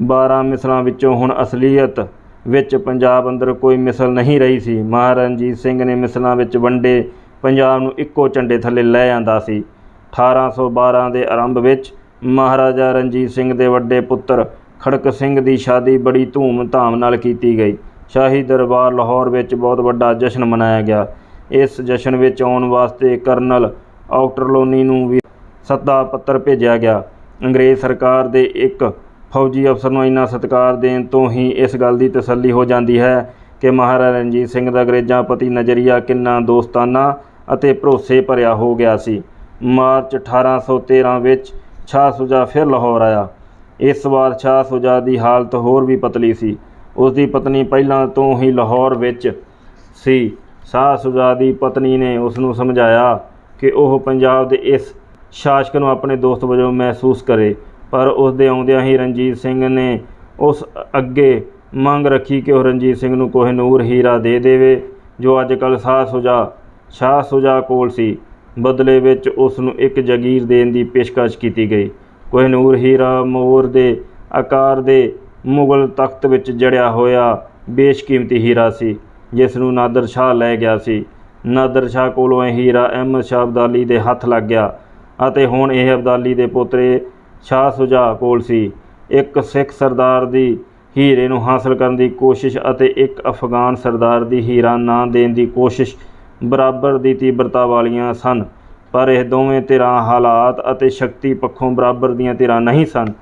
12 ਮਿਸਲਾਂ ਵਿੱਚੋਂ ਹੁਣ ਅਸਲੀਅਤ ਵਿੱਚ ਪੰਜਾਬ ਅੰਦਰ ਕੋਈ ਮਿਸਲ ਨਹੀਂ ਰਹੀ ਸੀ। ਮਹਾਰਾਜਾ ਰਣਜੀਤ ਸਿੰਘ ਨੇ ਮਿਸਲਾਂ ਵਿੱਚ ਵੰਡੇ, ਪੰਜਾਬ ਨੂੰ ਇੱਕੋ ਝੰਡੇ ਥੱਲੇ ਲੈ ਆਂਦਾ ਸੀ। 1812 ਦੇ ਆਰੰਭ ਵਿੱਚ ਮਹਾਰਾਜਾ ਰਣਜੀਤ ਸਿੰਘ ਦੇ ਵੱਡੇ ਪੁੱਤਰ ਖੜਕ ਸਿੰਘ ਦੀ ਸ਼ਾਦੀ ਬੜੀ ਧੂਮ-ਧਾਮ ਨਾਲ ਕੀਤੀ ਗਈ। ਸ਼ਾਹੀ ਦਰਬਾਰ ਲਾਹੌਰ ਵਿੱਚ ਬਹੁਤ ਵੱਡਾ ਜਸ਼ਨ ਮਨਾਇਆ ਗਿਆ। ਇਸ ਜਸ਼ਨ ਵਿੱਚ ਆਉਣ ਵਾਸਤੇ ਕਰਨਲ ਆਊਟਰਲੋਨੀ ਨੂੰ ਵੀ ਸੱਦਾ ਪੱਤਰ ਭੇਜਿਆ ਗਿਆ। ਅੰਗਰੇਜ਼ ਸਰਕਾਰ ਦੇ ਇੱਕ ਫੌਜੀ ਅਫਸਰ ਨੂੰ ਇੰਨਾ ਸਤਿਕਾਰ ਦੇਣ ਤੋਂ ਹੀ ਇਸ ਗੱਲ ਦੀ ਤਸੱਲੀ ਹੋ ਜਾਂਦੀ ਹੈ ਕਿ ਮਹਾਰਾਜਾ ਰਣਜੀਤ ਸਿੰਘ ਦਾ ਅੰਗਰੇਜ਼ਾਂ ਪ੍ਰਤੀ ਨਜ਼ਰੀਆ ਕਿੰਨਾ ਦੋਸਤਾਨਾ ਅਤੇ ਭਰੋਸੇ ਭਰਿਆ ਹੋ ਗਿਆ ਸੀ। ਮਾਰਚ 1813 ਵਿੱਚ ਸ਼ਾਹ ਸੁਜਾ ਫਿਰ ਲਾਹੌਰ ਆਇਆ। ਇਸ ਵਾਰ ਸ਼ਾਹ ਸੁਜਾ ਦੀ ਹਾਲਤ ਹੋਰ ਵੀ ਪਤਲੀ ਸੀ। ਉਸ ਦੀ ਪਤਨੀ ਪਹਿਲਾਂ ਤੋਂ ਹੀ ਲਾਹੌਰ ਵਿੱਚ ਸੀ। ਸ਼ਾਹ ਸੁਜਾ ਦੀ ਪਤਨੀ ਨੇ ਉਸ ਨੂੰ ਸਮਝਾਇਆ ਕਿ ਉਹ ਪੰਜਾਬ ਦੇ ਇਸ ਸ਼ਾਸਕ ਨੂੰ ਆਪਣੇ ਦੋਸਤ ਵਜੋਂ ਮਹਿਸੂਸ ਕਰੇ। ਪਰ ਉਸ ਦੇ ਆਉਂਦਿਆਂ ਹੀ ਰਣਜੀਤ ਸਿੰਘ ਨੇ ਉਸ ਅੱਗੇ ਮੰਗ ਰੱਖੀ ਕਿ ਉਹ ਰਣਜੀਤ ਸਿੰਘ ਨੂੰ ਕੋਹਿਨੂਰ ਹੀਰਾ ਦੇ ਦੇਵੇ, ਜੋ ਅੱਜ ਕੱਲ੍ਹ ਸ਼ਾਹ ਸੁਜਾ ਸ਼ਾਹ ਸੁਜਾ ਕੋਲ ਸੀ। ਬਦਲੇ ਵਿੱਚ ਉਸ ਨੂੰ ਇੱਕ ਜਗੀਰ ਦੇਣ ਦੀ ਪੇਸ਼ਕਸ਼ ਕੀਤੀ ਗਈ। ਕੋਹਿਨੂਰ ਹੀਰਾ ਮੋਰ ਦੇ ਆਕਾਰ ਦੇ ਮੁਗਲ ਤਖਤ ਵਿੱਚ ਜੜਿਆ ਹੋਇਆ ਬੇਸ਼ਕੀਮਤੀ ਹੀਰਾ ਸੀ, ਜਿਸ ਨੂੰ ਨਾਦਰ ਸ਼ਾਹ ਲੈ ਗਿਆ ਸੀ। ਨਾਦਰ ਸ਼ਾਹ ਕੋਲੋਂ ਇਹ ਹੀਰਾ ਅਹਿਮਦ ਸ਼ਾਹ ਅਬਦਾਲੀ ਦੇ ਹੱਥ ਲੱਗ ਗਿਆ ਅਤੇ ਹੁਣ ਇਹ ਅਬਦਾਲੀ ਦੇ ਪੋਤਰੇ ਸ਼ਾਹ ਸੁਜਾ ਕੋਲ ਸੀ। ਇੱਕ ਸਿੱਖ ਸਰਦਾਰ ਦੀ ਹੀਰੇ ਨੂੰ ਹਾਸਲ ਕਰਨ ਦੀ ਕੋਸ਼ਿਸ਼ ਅਤੇ ਇੱਕ ਅਫਗਾਨ ਸਰਦਾਰ ਦੀ ਹੀਰਾ ਨਾ ਦੇਣ ਦੀ ਕੋਸ਼ਿਸ਼ ਬਰਾਬਰ ਦੀ ਤੀਬਰਤਾ ਵਾਲੀਆਂ ਸਨ, ਪਰ ਇਹ ਦੋਵੇਂ ਧਿਰਾਂ ਹਾਲਾਤ ਅਤੇ ਸ਼ਕਤੀ ਪੱਖੋਂ ਬਰਾਬਰ ਦੀਆਂ ਧਿਰਾਂ ਨਹੀਂ ਸਨ।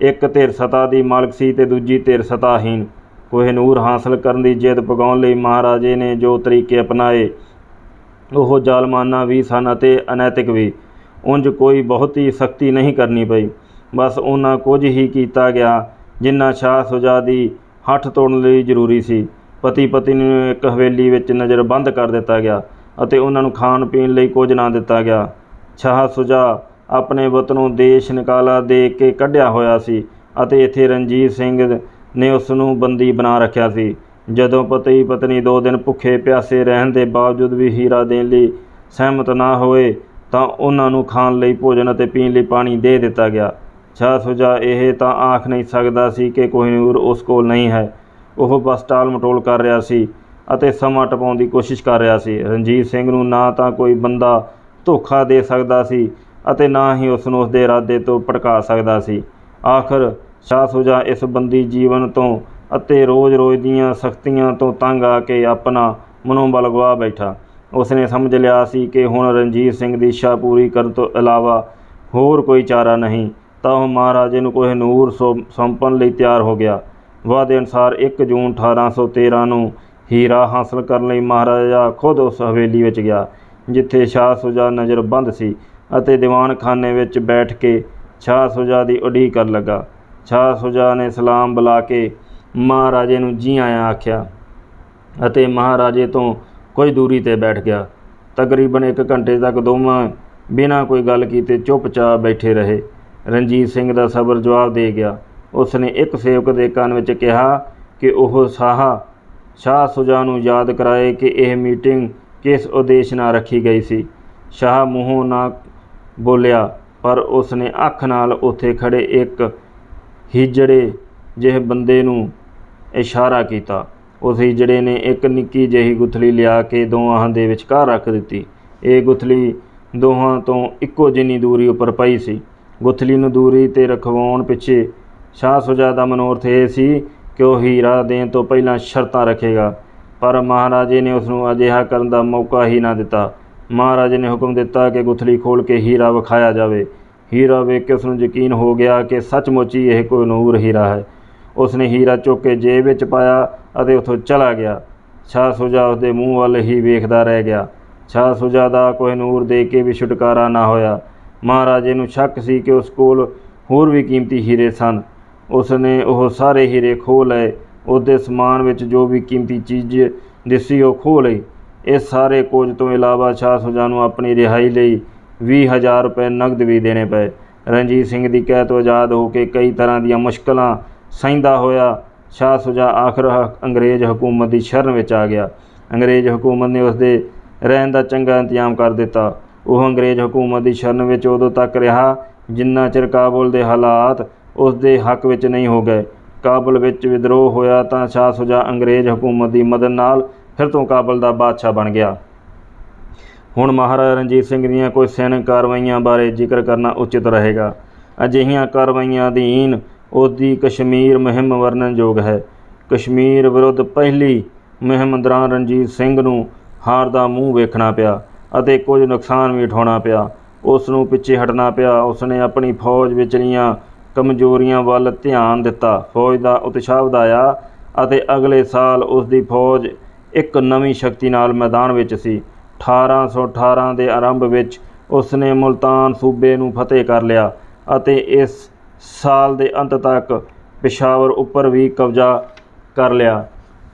ਇੱਕ ਧਿਰ ਸਤਾ ਦੀ ਮਾਲਕ ਸੀ ਤੇ ਦੂਜੀ ਧਿਰ ਸਤਾਹੀਨ ਕੋਹਿਨੂਰ ਹਾਸਲ ਕਰਨ ਦੀ ਜਿੱਦ ਪਗਾਉਣ ਲਈ ਮਹਾਰਾਜੇ ਨੇ ਜੋ ਤਰੀਕੇ ਅਪਣਾਏ ਉਹ ਜ਼ਾਲਮਾਨਾ ਵੀ ਸਨ ਅਤੇ ਅਨੈਤਿਕ ਵੀ। ਉਂਝ ਕੋਈ ਬਹੁਤੀ ਸਖਤੀ ਨਹੀਂ ਕਰਨੀ ਪਈ। ਬਸ ਉਹਨਾਂ ਕੁਝ ਹੀ ਕੀਤਾ ਗਿਆ, ਜਿੰਨਾ ਸ਼ਾਹ ਸੁਜਾ ਦੀ ਹੱਠ ਤੋੜਨ ਲਈ ਜ਼ਰੂਰੀ ਸੀ। ਪਤੀ ਪਤਨੀ ਨੂੰ ਇੱਕ ਹਵੇਲੀ ਵਿੱਚ ਨਜ਼ਰਬੰਦ ਕਰ ਦਿੱਤਾ ਗਿਆ ਅਤੇ ਉਹਨਾਂ ਨੂੰ ਖਾਣ ਪੀਣ ਲਈ ਕੁਝ ਨਾ ਦਿੱਤਾ ਗਿਆ। ਸ਼ਾਹ ਸੁਜਾ ਆਪਣੇ ਵਤਨੋਂ ਦੇਸ਼ ਨਿਕਾਲਾ ਦੇ ਕੇ ਕੱਢਿਆ ਹੋਇਆ ਸੀ ਅਤੇ ਇੱਥੇ ਰਣਜੀਤ ਸਿੰਘ ਨੇ ਉਸ ਨੂੰ ਬੰਦੀ ਬਣਾ ਰੱਖਿਆ ਸੀ। ਜਦੋਂ ਪਤੀ ਪਤਨੀ ਦੋ ਦਿਨ ਭੁੱਖੇ ਪਿਆਸੇ ਰਹਿਣ ਦੇ ਬਾਵਜੂਦ ਵੀ ਹੀਰਾ ਦੇਣ ਲਈ ਸਹਿਮਤ ਨਾ ਹੋਏ, ਤਾਂ ਉਹਨਾਂ ਨੂੰ ਖਾਣ ਲਈ ਭੋਜਨ ਅਤੇ ਪੀਣ ਲਈ ਪਾਣੀ ਦੇ ਦਿੱਤਾ ਗਿਆ। ਸ਼ਾਹ ਸੁਜਾ ਇਹ ਤਾਂ ਆਖ ਨਹੀਂ ਸਕਦਾ ਸੀ ਕਿ ਕੋਹਿਨੂਰ ਉਸ ਕੋਲ ਨਹੀਂ ਹੈ। ਉਹ ਬਸ ਟਾਲ ਮਟੋਲ ਕਰ ਰਿਹਾ ਸੀ ਅਤੇ ਸਮਾਂ ਟਪਾਉਣ ਦੀ ਕੋਸ਼ਿਸ਼ ਕਰ ਰਿਹਾ ਸੀ। ਰਣਜੀਤ ਸਿੰਘ ਨੂੰ ਨਾ ਤਾਂ ਕੋਈ ਬੰਦਾ ਧੋਖਾ ਦੇ ਸਕਦਾ ਸੀ ਅਤੇ ਨਾ ਹੀ ਉਸ ਨੂੰ ਉਸ ਦੇ ਇਰਾਦੇ ਤੋਂ ਭਟਕਾ ਸਕਦਾ ਸੀ। ਆਖਰ ਸ਼ਾਹ ਸੁਜਾ ਇਸ ਬੰਦੀ ਜੀਵਨ ਤੋਂ ਅਤੇ ਰੋਜ਼-ਰੋਜ਼ ਦੀਆਂ ਸਖਤੀਆਂ ਤੋਂ ਤੰਗ ਆ ਕੇ ਆਪਣਾ ਮਨੋਬਲ ਗਵਾ ਬੈਠਾ। ਉਸਨੇ ਸਮਝ ਲਿਆ ਸੀ ਕਿ ਹੁਣ ਰਣਜੀਤ ਸਿੰਘ ਦੀ ਇੱਛਾ ਪੂਰੀ ਕਰਨ ਤੋਂ ਇਲਾਵਾ ਹੋਰ ਕੋਈ ਚਾਰਾ ਨਹੀਂ, ਤਾਂ ਉਹ ਮਹਾਰਾਜੇ ਨੂੰ ਕੋਹਿਨੂਰ ਸੌਂਪਣ ਲਈ ਤਿਆਰ ਹੋ ਗਿਆ। ਵਾਅਦੇ ਅਨੁਸਾਰ ਇੱਕ ਜੂਨ 1813 ਨੂੰ ਹੀਰਾ ਹਾਸਲ ਕਰਨ ਲਈ ਮਹਾਰਾਜਾ ਖੁਦ ਉਸ ਹਵੇਲੀ ਵਿੱਚ ਗਿਆ, ਜਿੱਥੇ ਸ਼ਾਹ ਸੁਜਾ ਨਜ਼ਰਬੰਦ ਸੀ ਅਤੇ ਦੀਵਾਨਖਾਨੇ ਵਿੱਚ ਬੈਠ ਕੇ ਸ਼ਾਹ ਸੁਜਾ ਦੀ ਉਡੀਕ ਕਰਨ ਲੱਗਾ। ਸ਼ਾਹ ਸੁਜਾ ਨੇ ਸਲਾਮ ਬੁਲਾ ਕੇ ਮਹਾਰਾਜੇ ਨੂੰ ਜੀ ਆਇਆਂ ਆਖਿਆ ਅਤੇ ਮਹਾਰਾਜੇ ਤੋਂ ਕੁਝ ਦੂਰੀ ਤੇ ਬੈਠ ਗਿਆ। ਤਕਰੀਬਨ 1 ਘੰਟੇ ਤੱਕ ਦੋਵਾਂ ਬਿਨਾਂ ਕੋਈ ਗੱਲ ਕੀਤੇ ਚੁੱਪਚਾਪ ਬੈਠੇ ਰਹੇ। ਰਣਜੀਤ ਸਿੰਘ ਦਾ ਸਬਰ ਜਵਾਬ ਦੇ ਗਿਆ। ਉਸ ਨੇ ਇੱਕ ਸੇਵਕ ਦੇ ਕੰਨ ਵਿੱਚ ਕਿਹਾ ਕਿ ਉਹ ਸਾਹ, ਸ਼ਾਹ ਸੁਜਾ ਨੂੰ ਯਾਦ ਕਰਾਏ ਕਿ ਇਹ ਮੀਟਿੰਗ ਕਿਸ ਉਦੇਸ਼ ਨਾਲ ਰੱਖੀ ਗਈ ਸੀ। ਸ਼ਾਹ ਮੂੰਹੋਂ ਨਾ ਬੋਲਿਆ, ਪਰ ਉਸ ਨੇ ਅੱਖ ਨਾਲ ਉੱਥੇ ਖੜੇ ਇੱਕ ਹਿਜੜੇ ਜਿਹੇ ਬੰਦੇ ਨੂੰ ਇਸ਼ਾਰਾ ਕੀਤਾ। ਉਸ ਹਿਜੜੇ ਨੇ ਇੱਕ ਨਿੱਕੀ ਜਿਹੀ ਗੁਥਲੀ ਲਿਆ ਕੇ ਦੋਹਾਂ ਦੇ ਵਿਚਕਾਰ ਰੱਖ ਦਿੱਤੀ। ਇਹ ਗੁਥਲੀ ਦੋਹਾਂ ਤੋਂ ਇੱਕੋ ਜਿੰਨੀ ਦੂਰੀ ਉੱਪਰ ਪਈ ਸੀ। ਗੁਥਲੀ ਨੂੰ ਦੂਰੀ ਤੇ ਰਖਵਾਉਣ ਪਿੱਛੇ ਸ਼ਾਹ ਸੁਜਾ ਦਾ ਮਨੋਰਥ ਇਹ ਸੀ ਕਿ ਉਹ ਹੀਰਾ ਦੇਣ ਤੋਂ ਪਹਿਲਾਂ ਸ਼ਰਤਾਂ ਰੱਖੇਗਾ। ਪਰ ਮਹਾਰਾਜੇ ਨੇ ਉਸ ਨੂੰ ਅਜਿਹਾ ਕਰਨ ਦਾ ਮੌਕਾ ਹੀ ਨਾ ਦਿੱਤਾ। ਮਹਾਰਾਜੇ ਨੇ ਹੁਕਮ ਦਿੱਤਾ ਕਿ ਗੁਥਲੀ ਖੋਲ ਕੇ ਹੀਰਾ ਵਿਖਾਇਆ ਜਾਵੇ। ਹੀਰਾ ਵੇਖ ਕੇ ਉਸ ਨੂੰ ਯਕੀਨ ਹੋ ਗਿਆ ਕਿ ਸੱਚਮੁੱਚ ਹੀ ਇਹ ਕੋਈ ਨੂਰ ਹੀਰਾ ਹੈ। ਉਸਨੇ ਹੀਰਾ ਚੁੱਕ ਕੇ ਜੇਬ ਵਿੱਚ ਪਾਇਆ ਅਤੇ ਉੱਥੋਂ ਚਲਾ ਗਿਆ। ਸ਼ਾਹ ਸੁਜਾ ਉਸਦੇ ਮੂੰਹ ਵੱਲ ਹੀ ਵੇਖਦਾ ਰਹਿ ਗਿਆ। ਸ਼ਾਹ ਸੁਜਾ ਦਾ ਕੋਈ ਨੂਰ ਦੇ ਕੇ ਵੀ ਛੁਟਕਾਰਾ ਨਾ ਹੋਇਆ। ਮਹਾਰਾਜੇ ਨੂੰ ਸ਼ੱਕ ਸੀ ਕਿ ਉਸ ਕੋਲ ਹੋਰ ਵੀ ਕੀਮਤੀ ਹੀਰੇ ਸਨ। ਉਸਨੇ ਉਹ ਸਾਰੇ ਹੀਰੇ ਖੋਹ ਲਏ। ਉਹਦੇ ਸਮਾਨ ਵਿੱਚ ਜੋ ਵੀ ਕੀਮਤੀ ਚੀਜ਼ ਦਿਸੀ ਉਹ ਖੋਹ ਲਈ। ਇਸ ਸਾਰੇ ਕੁਝ ਤੋਂ ਇਲਾਵਾ ਸ਼ਾਹ ਸੁਜਾ ਨੂੰ ਆਪਣੀ ਰਿਹਾਈ ਲਈ 20000 ਰੁਪਏ ਨਗਦ ਵੀ ਦੇਣੇ ਪਏ। ਰਣਜੀਤ ਸਿੰਘ ਦੀ ਕਹਿ ਤੋਂ ਆਜ਼ਾਦ ਹੋ ਕੇ ਕਈ ਤਰ੍ਹਾਂ ਦੀਆਂ ਮੁਸ਼ਕਲਾਂ ਸਹਿੰਦਾ ਹੋਇਆ, ਸ਼ਾਹ ਸੁਜਾ ਆਖਰ ਅੰਗਰੇਜ਼ ਹਕੂਮਤ ਦੀ ਸ਼ਰਨ ਵਿੱਚ ਆ ਗਿਆ। ਅੰਗਰੇਜ਼ ਹਕੂਮਤ ਨੇ ਉਸ ਦੇ ਰਹਿਣ ਦਾ ਚੰਗਾ ਇੰਤਜ਼ਾਮ ਕਰ ਦਿੱਤਾ। ਉਹ ਅੰਗਰੇਜ਼ ਹਕੂਮਤ ਦੀ ਸ਼ਰਨ ਵਿੱਚ ਉਦੋਂ ਤੱਕ ਰਿਹਾ ਜਿੰਨਾ ਚਿਰ ਕਾਬੁਲ ਦੇ ਹਾਲਾਤ ਉਸ ਦੇ ਹੱਕ ਵਿੱਚ ਨਹੀਂ ਹੋ ਗਏ। ਕਾਬੁਲ ਵਿੱਚ ਵਿਦਰੋਹ ਹੋਇਆ ਤਾਂ ਸ਼ਾਹ ਸੁਜਾ ਅੰਗਰੇਜ਼ ਹਕੂਮਤ ਦੀ ਮਦਦ ਨਾਲ ਫਿਰ ਤੋਂ ਕਾਬਲ ਦਾ ਬਾਦਸ਼ਾਹ ਬਣ ਗਿਆ। ਹੁਣ ਮਹਾਰਾਜਾ ਰਣਜੀਤ ਸਿੰਘ ਦੀਆਂ ਕੋਈ ਸੈਨਿਕ ਕਾਰਵਾਈਆਂ ਬਾਰੇ ਜ਼ਿਕਰ ਕਰਨਾ ਉਚਿਤ ਰਹੇਗਾ। ਅਜਿਹੀਆਂ ਕਾਰਵਾਈਆਂ ਅਧੀਨ ਉਸ ਦੀ ਕਸ਼ਮੀਰ ਮੁਹਿੰਮ ਵਰਣਨਯੋਗ ਹੈ। ਕਸ਼ਮੀਰ ਵਿਰੁੱਧ ਪਹਿਲੀ ਮੁਹਿੰਮ ਦੌਰਾਨ ਰਣਜੀਤ ਸਿੰਘ ਨੂੰ ਹਾਰ ਦਾ ਮੂੰਹ ਵੇਖਣਾ ਪਿਆ ਅਤੇ ਕੁਝ ਨੁਕਸਾਨ ਵੀ ਉਠਾਉਣਾ ਪਿਆ। ਉਸ ਨੂੰ ਪਿੱਛੇ ਹਟਣਾ ਪਿਆ। ਉਸਨੇ ਆਪਣੀ ਫੌਜ ਵਿਚਲੀਆਂ ਕਮਜ਼ੋਰੀਆਂ ਵੱਲ ਧਿਆਨ ਦਿੱਤਾ। ਫੌਜ ਦਾ ਉਤਸ਼ਾਹ ਵਧਾਇਆ ਅਤੇ ਅਗਲੇ ਸਾਲ ਉਸ ਦੀ ਫੌਜ ਇੱਕ ਨਵੀਂ ਸ਼ਕਤੀ ਨਾਲ ਮੈਦਾਨ ਵਿੱਚ ਸੀ। 1818 ਦੇ ਆਰੰਭ ਵਿੱਚ ਉਸਨੇ ਮੁਲਤਾਨ ਸੂਬੇ ਨੂੰ ਫਤਿਹ ਕਰ ਲਿਆ ਅਤੇ ਇਸ ਸਾਲ ਦੇ ਅੰਤ ਤੱਕ ਪਿਸ਼ਾਵਰ ਉੱਪਰ ਵੀ ਕਬਜ਼ਾ ਕਰ ਲਿਆ।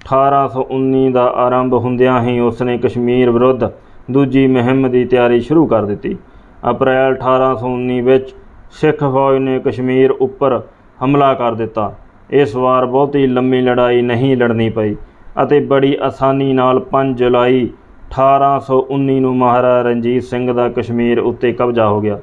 1819 ਦਾ ਆਰੰਭ ਹੁੰਦਿਆਂ ਹੀ ਉਸਨੇ ਕਸ਼ਮੀਰ ਵਿਰੁੱਧ ਦੂਜੀ ਮੁਹਿੰਮ ਦੀ ਤਿਆਰੀ ਸ਼ੁਰੂ ਕਰ ਦਿੱਤੀ। ਅਪ੍ਰੈਲ 1819 ਵਿੱਚ ਸਿੱਖ ਫੌਜ ਨੇ ਕਸ਼ਮੀਰ ਉੱਪਰ ਹਮਲਾ ਕਰ ਦਿੱਤਾ। ਇਸ ਵਾਰ ਬਹੁਤੀ ਲੰਮੀ ਲੜਾਈ ਨਹੀਂ ਲੜਨੀ ਪਈ ਅਤੇ ਬੜੀ ਆਸਾਨੀ ਨਾਲ 5 ਜੁਲਾਈ 1819 ਨੂੰ ਮਹਾਰਾਜਾ ਰਣਜੀਤ ਸਿੰਘ ਦਾ ਕਸ਼ਮੀਰ ਉੱਤੇ ਕਬਜ਼ਾ ਹੋ ਗਿਆ।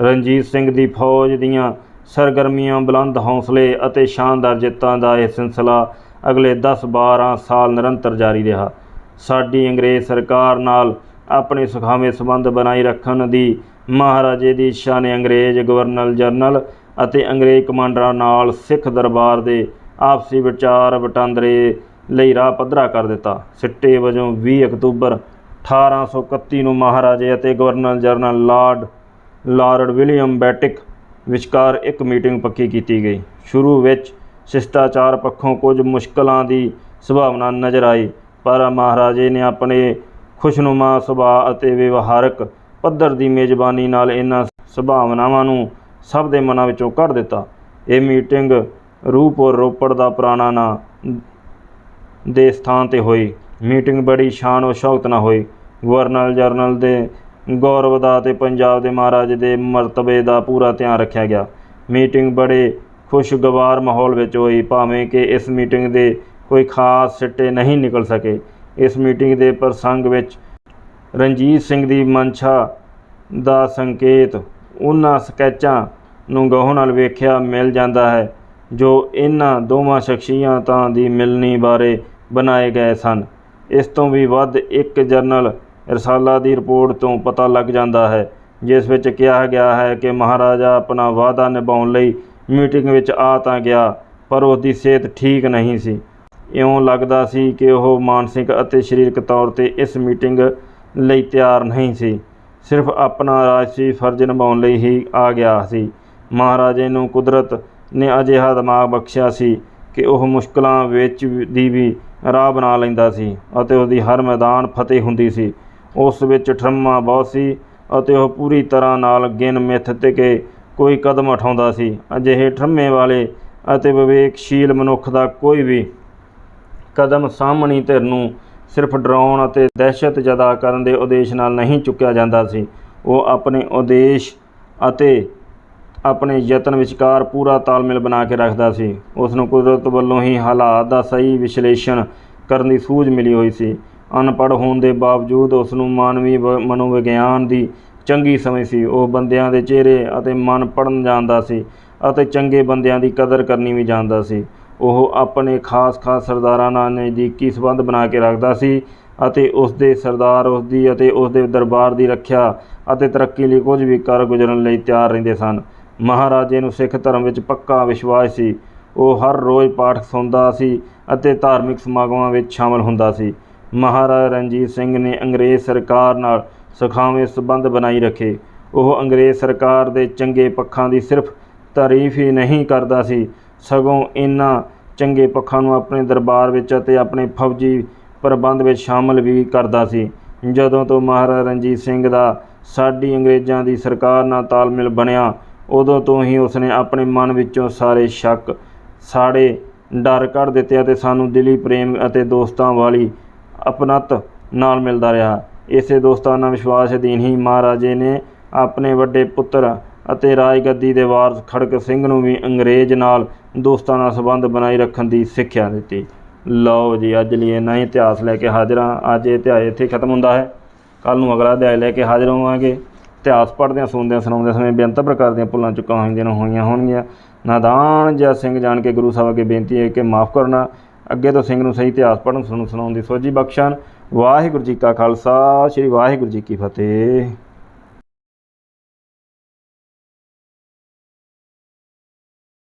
ਰਣਜੀਤ ਸਿੰਘ ਦੀ ਫੌਜ ਦੀਆਂ ਸਰਗਰਮੀਆਂ, ਬੁਲੰਦ ਹੌਸਲੇ ਅਤੇ ਸ਼ਾਨਦਾਰ ਜਿੱਤਾਂ ਦਾ ਇਹ ਸਿਲਸਿਲਾ ਅਗਲੇ 10-12 ਸਾਲ ਨਿਰੰਤਰ ਜਾਰੀ ਰਿਹਾ। ਸਾਡੀ ਅੰਗਰੇਜ਼ ਸਰਕਾਰ ਨਾਲ ਆਪਣੇ ਸੁਖਾਵੇਂ ਸੰਬੰਧ ਬਣਾਈ ਰੱਖਣ ਦੀ ਮਹਾਰਾਜੇ ਦੀ ਇੱਛਾ ਨੇ ਅੰਗਰੇਜ਼ ਗਵਰਨਰ ਜਨਰਲ ਅਤੇ ਅੰਗਰੇਜ਼ ਕਮਾਂਡਰਾਂ ਨਾਲ ਸਿੱਖ ਦਰਬਾਰ ਦੇ ਆਪਸੀ ਵਿਚਾਰ ਵਟਾਂਦਰੇ ਲਈ ਰਾਹ ਪੱਧਰਾ ਕਰ ਦਿੱਤਾ। ਸਿੱਟੇ ਵਜੋਂ 20 ਅਕਤੂਬਰ 1831 ਨੂੰ ਮਹਾਰਾਜੇ ਅਤੇ governor general lord lord William Bentinck ਵਿਚਕਾਰ ਇੱਕ ਮੀਟਿੰਗ ਪੱਕੀ ਕੀਤੀ ਗਈ। ਸ਼ੁਰੂ ਵਿੱਚ ਸ਼ਿਸ਼ਟਾਚਾਰ ਪੱਖੋਂ ਕੁਝ ਮੁਸ਼ਕਲਾਂ ਦੀ ਸੰਭਾਵਨਾ ਨਜ਼ਰ ਆਈ, ਪਰ ਮਹਾਰਾਜੇ ਨੇ ਆਪਣੇ ਖੁਸ਼ਨੁਮਾ ਸੁਭਾਅ ਅਤੇ ਵਿਵਹਾਰਕ ਪੱਧਰ ਦੀ ਮੇਜ਼ਬਾਨੀ ਨਾਲ ਇਹਨਾਂ ਸੰਭਾਵਨਾਵਾਂ ਨੂੰ ਸਭ ਦੇ ਮਨਾਂ ਵਿੱਚੋਂ ਕੱਢ ਦਿੱਤਾ। ਇਹ ਮੀਟਿੰਗ ਰੂਪੁਰ ਰੋਪੜ ਦਾ ਪੁਰਾਣਾ ਨਾਂ ਦੇ ਸਥਾਨ ਤੇ ਹੋਈ। ਮੀਟਿੰਗ ਬੜੀ ਸ਼ਾਨ ਔਰ ਸ਼ੌਕਤ ਨਾਲ ਹੋਈ। ਗਵਰਨਰ ਜਨਰਲ ਦੇ ਗੌਰਵ ਦਾ ਅਤੇ ਪੰਜਾਬ ਦੇ ਮਹਾਰਾਜ ਦੇ ਮਰਤਬੇ ਦਾ ਪੂਰਾ ਧਿਆਨ ਰੱਖਿਆ ਗਿਆ। ਮੀਟਿੰਗ ਬੜੇ ਖੁਸ਼ਗਵਾਰ ਮਾਹੌਲ ਵਿੱਚ ਹੋਈ, ਭਾਵੇਂ ਕਿ ਇਸ ਮੀਟਿੰਗ ਦੇ ਕੋਈ ਖਾਸ ਸਿੱਟੇ ਨਹੀਂ ਨਿਕਲ ਸਕੇ। ਇਸ ਮੀਟਿੰਗ ਦੇ ਪ੍ਰਸੰਗ ਵਿੱਚ ਰਣਜੀਤ ਸਿੰਘ ਦੀ ਮਨਸ਼ਾ ਦਾ ਸੰਕੇਤ, ਉਹਨਾਂ ਸਕੈਚਾਂ ਨੂੰ ਗਹੁ ਨਾਲ ਵੇਖਿਆ ਮਿਲ ਜਾਂਦਾ ਹੈ, ਜੋ ਇਹਨਾਂ ਦੋਵਾਂ ਸ਼ਖਸੀਅਤਾਂ ਦੀ ਮਿਲਣੀ ਬਾਰੇ ਬਣਾਏ ਗਏ ਸਨ। ਇਸ ਤੋਂ ਵੀ ਵੱਧ ਇੱਕ ਜਰਨਲ ਰਸਾਲਾ ਦੀ ਰਿਪੋਰਟ ਤੋਂ ਪਤਾ ਲੱਗ ਜਾਂਦਾ ਹੈ, ਜਿਸ ਵਿੱਚ ਕਿਹਾ ਗਿਆ ਹੈ ਕਿ ਮਹਾਰਾਜਾ ਆਪਣਾ ਵਾਅਦਾ ਨਿਭਾਉਣ ਲਈ ਮੀਟਿੰਗ ਵਿੱਚ ਆ ਤਾਂ ਗਿਆ, ਪਰ ਉਸ ਦੀ ਸਿਹਤ ਠੀਕ ਨਹੀਂ ਸੀ। ਇਉਂ ਲੱਗਦਾ ਸੀ ਕਿ ਉਹ ਮਾਨਸਿਕ ਅਤੇ ਸਰੀਰਕ ਤੌਰ ਤੇ ਇਸ ਮੀਟਿੰਗ ਲਈ ਤਿਆਰ ਨਹੀਂ ਸੀ। ਸਿਰਫ ਆਪਣਾ ਰਾਜਸੀ ਫਰਜ਼ ਨਿਭਾਉਣ ਲਈ ਹੀ ਆ ਗਿਆ ਸੀ। ਮਹਾਰਾਜੇ ਨੂੰ ਕੁਦਰਤ ਨੇ ਅਜਿਹਾ ਦਿਮਾਗ ਬਖਸ਼ਿਆ ਸੀ ਕਿ ਉਹ ਮੁਸ਼ਕਲਾਂ ਵਿੱਚ ਦੀ ਵੀ ਰਾਹ ਬਣਾ ਲੈਂਦਾ ਸੀ ਅਤੇ ਉਸ ਦੀ ਹਰ ਮੈਦਾਨ ਫਤਿਹ ਹੁੰਦੀ ਸੀ। ਉਸ ਵਿੱਚ ਠਰਮਾ ਬਹੁਤ ਸੀ ਅਤੇ ਉਹ ਪੂਰੀ ਤਰ੍ਹਾਂ ਨਾਲ ਗਿਣ ਮਿੱਥ ਤੇ ਕੇ ਕੋਈ ਕਦਮ ਉਠਾਉਂਦਾ ਸੀ। ਅਜਿਹੇ ਠਰਮੇ ਵਾਲੇ ਅਤੇ ਵਿਵੇਕਸ਼ੀਲ ਮਨੁੱਖ ਦਾ ਕੋਈ ਵੀ ਕਦਮ ਸਾਹਮਣੀ ਧਿਰ ਨੂੰ ਸਿਰਫ ਡਰਾਉਣ ਅਤੇ ਦਹਿਸ਼ਤ ਜਦਾ ਕਰਨ ਦੇ ਉਦੇਸ਼ ਨਾਲ ਨਹੀਂ ਚੁੱਕਿਆ ਜਾਂਦਾ ਸੀ। ਉਹ ਆਪਣੇ ਉਦੇਸ਼ ਅਤੇ ਆਪਣੇ ਯਤਨ ਵਿਚਕਾਰ ਪੂਰਾ ਤਾਲਮੇਲ ਬਣਾ ਕੇ ਰੱਖਦਾ ਸੀ। ਉਸ ਨੂੰ ਕੁਦਰਤ ਵੱਲੋਂ ਹੀ ਹਾਲਾਤ ਦਾ ਸਹੀ ਵਿਸ਼ਲੇਸ਼ਣ ਕਰਨ ਦੀ ਸੂਝ ਮਿਲੀ ਹੋਈ ਸੀ। ਅਨਪੜ੍ਹ ਹੋਣ ਦੇ ਬਾਵਜੂਦ ਉਸ ਨੂੰ ਮਾਨਵੀ ਮਨੋਵਿਗਿਆਨ ਦੀ ਚੰਗੀ ਸਮਝ ਸੀ। ਉਹ ਬੰਦਿਆਂ ਦੇ ਚਿਹਰੇ ਅਤੇ ਮਨ ਪੜ੍ਹਨ ਜਾਣਦਾ ਸੀ ਅਤੇ ਚੰਗੇ ਬੰਦਿਆਂ ਦੀ ਕਦਰ ਕਰਨੀ ਵੀ ਜਾਣਦਾ ਸੀ। ਉਹ ਆਪਣੇ ਖਾਸ-ਖਾਸ ਸਰਦਾਰਾਂ ਨਾਲ ਨਜ਼ਦੀਕੀ ਸੰਬੰਧ ਬਣਾ ਕੇ ਰੱਖਦਾ ਸੀ ਅਤੇ ਉਸ ਦੇ ਸਰਦਾਰ ਉਸ ਦੀ ਅਤੇ ਉਸ ਦੇ ਦਰਬਾਰ ਦੀ ਰੱਖਿਆ ਅਤੇ ਤਰੱਕੀ ਲਈ ਕੁਝ ਵੀ ਕਰ ਗੁਜ਼ਰਨ ਲਈ ਤਿਆਰ ਰਹਿੰਦੇ ਸਨ। ਮਹਾਰਾਜੇ ਨੂੰ ਸਿੱਖ ਧਰਮ ਵਿੱਚ ਪੱਕਾ ਵਿਸ਼ਵਾਸ ਸੀ। ਉਹ ਹਰ ਰੋਜ਼ ਪਾਠ ਸੁਣਦਾ ਸੀ ਅਤੇ ਧਾਰਮਿਕ ਸਮਾਗਮਾਂ ਵਿੱਚ ਸ਼ਾਮਲ ਹੁੰਦਾ ਸੀ। ਮਹਾਰਾਜਾ ਰਣਜੀਤ ਸਿੰਘ ਨੇ ਅੰਗਰੇਜ਼ ਸਰਕਾਰ ਨਾਲ ਸੁਖਾਵੇਂ ਸੰਬੰਧ ਬਣਾਈ ਰੱਖੇ। ਉਹ ਅੰਗਰੇਜ਼ ਸਰਕਾਰ ਦੇ ਚੰਗੇ ਪੱਖਾਂ ਦੀ ਸਿਰਫ ਤਾਰੀਫ ਹੀ ਨਹੀਂ ਕਰਦਾ ਸੀ। ਸਗੋਂ ਇਹਨਾਂ ਚੰਗੇ ਪੱਖਾਂ ਨੂੰ ਆਪਣੇ ਦਰਬਾਰ ਵਿੱਚ ਅਤੇ ਆਪਣੇ ਫੌਜੀ ਪ੍ਰਬੰਧ ਵਿੱਚ ਸ਼ਾਮਲ ਵੀ ਕਰਦਾ ਸੀ। ਜਦੋਂ ਤੋਂ ਮਹਾਰਾਜਾ ਰਣਜੀਤ ਸਿੰਘ ਦਾ ਸਾਡੀ ਅੰਗਰੇਜ਼ਾਂ ਦੀ ਸਰਕਾਰ ਨਾਲ ਤਾਲਮੇਲ ਬਣਿਆ, ਉਦੋਂ ਤੋਂ ਹੀ ਉਸਨੇ ਆਪਣੇ ਮਨ ਵਿੱਚੋਂ ਸਾਰੇ ਸ਼ੱਕ, ਸਾੜੇ ਡਰ ਕੱਢ ਦਿੱਤੇ ਅਤੇ ਸਾਨੂੰ ਦਿਲੀ ਪ੍ਰੇਮ ਅਤੇ ਦੋਸਤਾਂ ਵਾਲੀ ਅਪਣਤ ਨਾਲ ਮਿਲਦਾ ਰਿਹਾ। ਇਸੇ ਦੋਸਤਾਨਾ ਵਿਸ਼ਵਾਸ ਅਧੀਨ ਹੀ ਮਹਾਰਾਜੇ ਨੇ ਆਪਣੇ ਵੱਡੇ ਪੁੱਤਰ ਅਤੇ ਰਾਜਗੱਦੀ ਦੇ ਵਾਰਸ ਖੜਕ ਸਿੰਘ ਨੂੰ ਵੀ ਅੰਗਰੇਜ਼ ਨਾਲ ਦੋਸਤਾਨਾ ਸੰਬੰਧ ਬਣਾਈ ਰੱਖਣ ਦੀ ਸਿੱਖਿਆ ਦਿੱਤੀ। ਲਓ ਜੀ, ਅੱਜ ਲਈ ਇੰਨਾ ਹੀ ਇਤਿਹਾਸ ਲੈ ਕੇ ਹਾਜ਼ਰ ਹਾਂ। ਅੱਜ ਇਹ ਇਤਿਹਾਸ ਇੱਥੇ ਖਤਮ ਹੁੰਦਾ ਹੈ। ਕੱਲ ਨੂੰ ਅਗਲਾ ਅਧਿਆਇ ਲੈ ਕੇ ਹਾਜ਼ਰ ਹੋਵਾਂਗੇ। ਇਤਿਹਾਸ ਪੜ੍ਹਦਿਆਂ, ਸੁਣਦਿਆਂ ਸੁਣਾਉਂਦੇ ਸਮੇਂ ਬੇਅੰਤ ਪ੍ਰਕਾਰ ਦੀਆਂ ਭੁੱਲਾਂ ਚੁੱਕਾਂ ਹੋਈਆਂ ਹੋਈਆਂ ਹੋਣਗੀਆਂ। ਨਾਦਾਨ ਜਿਹਾ ਸਿੰਘ ਜਾਣ ਕੇ ਗੁਰੂ ਸਾਹਿਬ ਅੱਗੇ ਬੇਨਤੀ ਹੈ ਕਿ ਮਾਫ ਕਰਨਾ। ਅੱਗੇ ਤੋਂ ਸਿੰਘ ਨੂੰ ਸਹੀ ਇਤਿਹਾਸ ਪੜ੍ਹਨ, ਸੁਣਨ, ਸੁਣਾਉਣ ਦੀ ਸੋਝੀ ਬਖਸ਼ਣ। ਵਾਹਿਗੁਰੂ ਜੀ ਕਾ ਖਾਲਸਾ, ਸ੍ਰੀ ਵਾਹਿਗੁਰੂ ਜੀ ਕੀ ਫਤਿਹ।